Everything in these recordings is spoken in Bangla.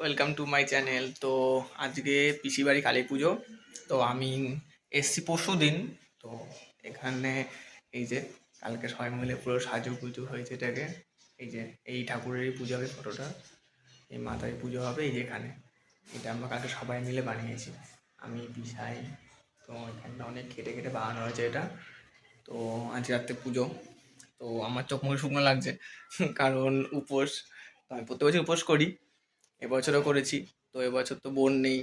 ওয়েলকাম টু মাই চ্যানেল তো আজকে পিসি বাড়ি কালী পুজো। তো আমি এসছি পরশু দিন। তো এখানে এই যে কালকে সবাই মিলে পুরো সাজু পুজো হয়েছে এটাকে। এই যে এই ঠাকুরেরই পুজো হবে ফটোটা। এই মাথায় পুজো হবে এই যে এখানে। এটা আমরা কালকে সবাই মিলে বানিয়েছি। আমি পিসাই তো এখানটা অনেক কেটে কেটে বানানো হয়েছে এটা। তো আজ রাত্রে পুজো। তো আমার চোখ মুখে শুকনো লাগছে। কারণ উপোস। আমি প্রত্যেক বছর উপোস করি। এবছরও করেছি, তো এবছর তো বোন নেই,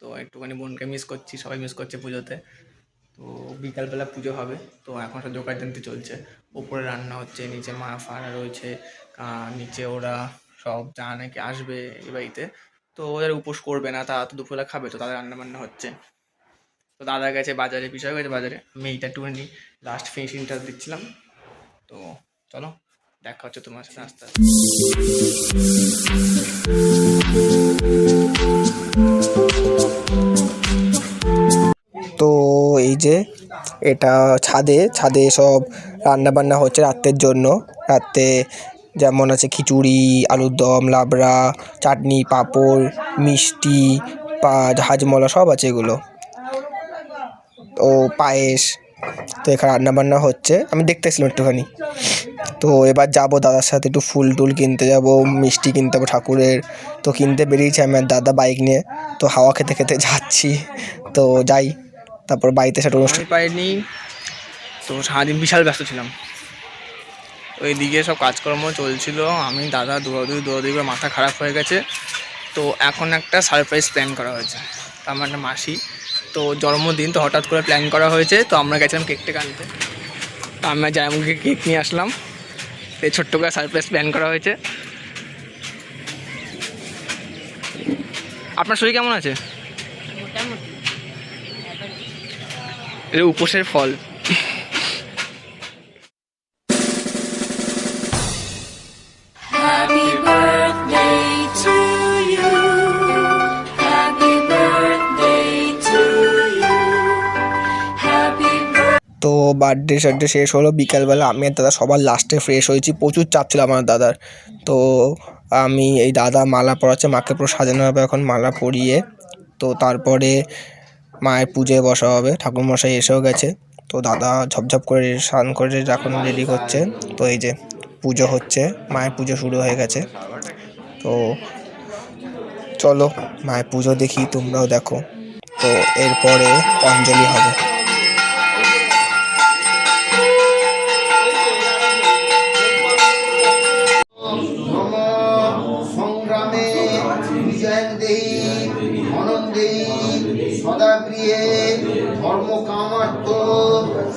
তো একটুখানি বোনকে মিস করছি, সবাই মিস করছে পুজোতে, তো বিকালবেলা পুজো হবে, তো এখন সব জোগাড় জানতে চলছে উপরে রান্না হচ্ছে, নিচে মা ফাড়া রয়েছে নিচে ওরা সব যা নাকি আসবে এই বাড়িতে, তো ওদের উপোস করবে না, তারা তো দুপুরবেলা খাবে, তো তাদের রান্না বান্না হচ্ছে, তো দাদা গেছে বাজারে বিষয় গেছে বাজারে আমি এইটা একটুখানি লাস্ট ফিনিশিংটা দিচ্ছিলাম, তো চলো। দেখা হচ্ছে তোমার সাথে আস্তে তো এই যে এটা ছাদে ছাদে সব রান্না বান্না হচ্ছে রাত্রের জন্য। রাত্রে যেমন আছে খিচুড়ি, আলুর দম, লাবড়া, চাটনি, পাঁপড়, মিষ্টি, পা হাজমলা সব আছে এগুলো। ও পায়েস, তো এখানে রান্না বান্না হচ্ছে। আমি দেখতে এসেছিলাম একটুখানি। তো এবার যাব দাদার সাথে একটু ফুল টুল কিনতে যাব, মিষ্টি কিনতে যাব ঠাকুরের। তো কিনতে বেরিয়েছি আমি আর দাদা বাইক নিয়ে। তো হাওয়া খেতে খেতে যাচ্ছি। তো যাই, তারপর বাড়িতে সেটা অনুষ্ঠান পাইনি। তো সারাদিন বিশাল ব্যস্ত ছিলাম। ওইদিকে সব কাজকর্ম চলছিল। আমি, দাদা দৌড়াদৌড়ি দৌড়াদৌড়ি করে মাথা খারাপ হয়ে গেছে। তো এখন একটা সারপ্রাইজ প্ল্যান করা হয়েছে। আমার একটা মাসি। তো জন্মদিন তো হঠাৎ করে প্ল্যান করা হয়েছে। তো আমরা গেছিলাম কেকটা আনতে। তো আমি জায়মুখে কেক নিয়ে আসলাম। ছোট্ট করে সারপ্রাইজ প্ল্যান করা হয়েছে। আপনার শরীর কেমন আছে? মোটামুটি। উপোসের ফল। বার্থডে সার্থডে শেষ হলো, বিকালবেলা আমি আর দাদা সবার লাস্টে ফ্রেশ হয়েছি। প্রচুর চাপ ছিল আমার দাদার। তো আমি এই দাদা মালা পরাচ্ছে, মাকে পুরো সাজানো হবে এখন, মালা পরিয়ে। তো তারপরে মায়ের পুজোয় বসা হবে, ঠাকুরমশাই এসেও গেছে। তো দাদা ঝপঝপ করে স্নান করে এখন রেডি করছে। তো এই যে পুজো হচ্ছে, মায়ের পুজো শুরু হয়ে গেছে। তো চলো, মায়ের পুজো দেখি, তোমরাও দেখো। তো এরপরে অঞ্জলি হবে।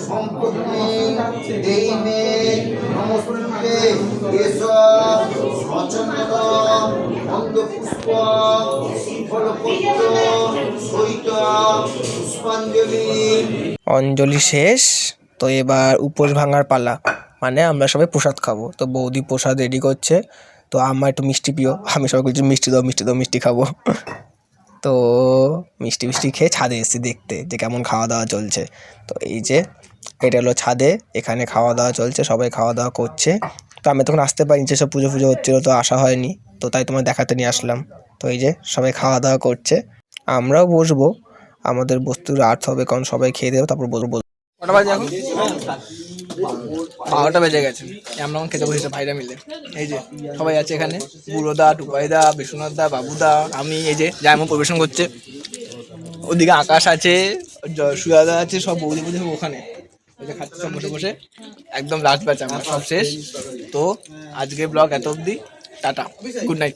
সম্পত্তি পুষ্পাঞ্জলি। অঞ্জলি শেষ। তো এবার উপোস ভাঙার পালা। মানে আমরা সবাই প্রসাদ খাব। তো বৌদি প্রসাদ রেডি করছে। তো আমার একটু মিষ্টি প্রিয়। আমি সবাই বলছি, মিষ্টি দাও মিষ্টি দাও, মিষ্টি খাব। তো মিষ্টি মিষ্টি খেয়ে ছাদে এসেছি দেখতে যে কেমন খাওয়া দাওয়া চলছে। তো এই যে এটা হলো ছাদে, এখানে খাওয়া দাওয়া চলছে, সবাই খাওয়া দাওয়া করছে। তো আমি তখন আসতে পারিনি, যেসব পুজো ফুজো হচ্ছিল তো আসা হয়নি। তো তাই তোমার দেখাতে নিয়ে আসলাম। তো এই যে সবাই খাওয়া দাওয়া করছে। আমরাও বসবো, আমাদের বস্তুর আর্থ হবে, কারণ সবাই খেয়ে দেবো, তারপর বসবো। কটা বাজে এখন? বারোটা বেজে গেছে। আমরা এখন খেতে বসেছি ভাইরা মিলে। এই যে সবাই আছে এখানে। বুড়োদা টুপাইদা বিশ্বনাথ দা বাবুদা, আমি, এই যে জায়মা পরিবেশন করছে। ওদিকে আকাশ আছে সুজাদা আছে, সব বৌদি বৌদি ওখানে। যে সব বসে বসে। একদম লাস্ট ব্যাচ আমার সব শেষ। তো আজকে ব্লগ এত অবধি। টাটা। Good night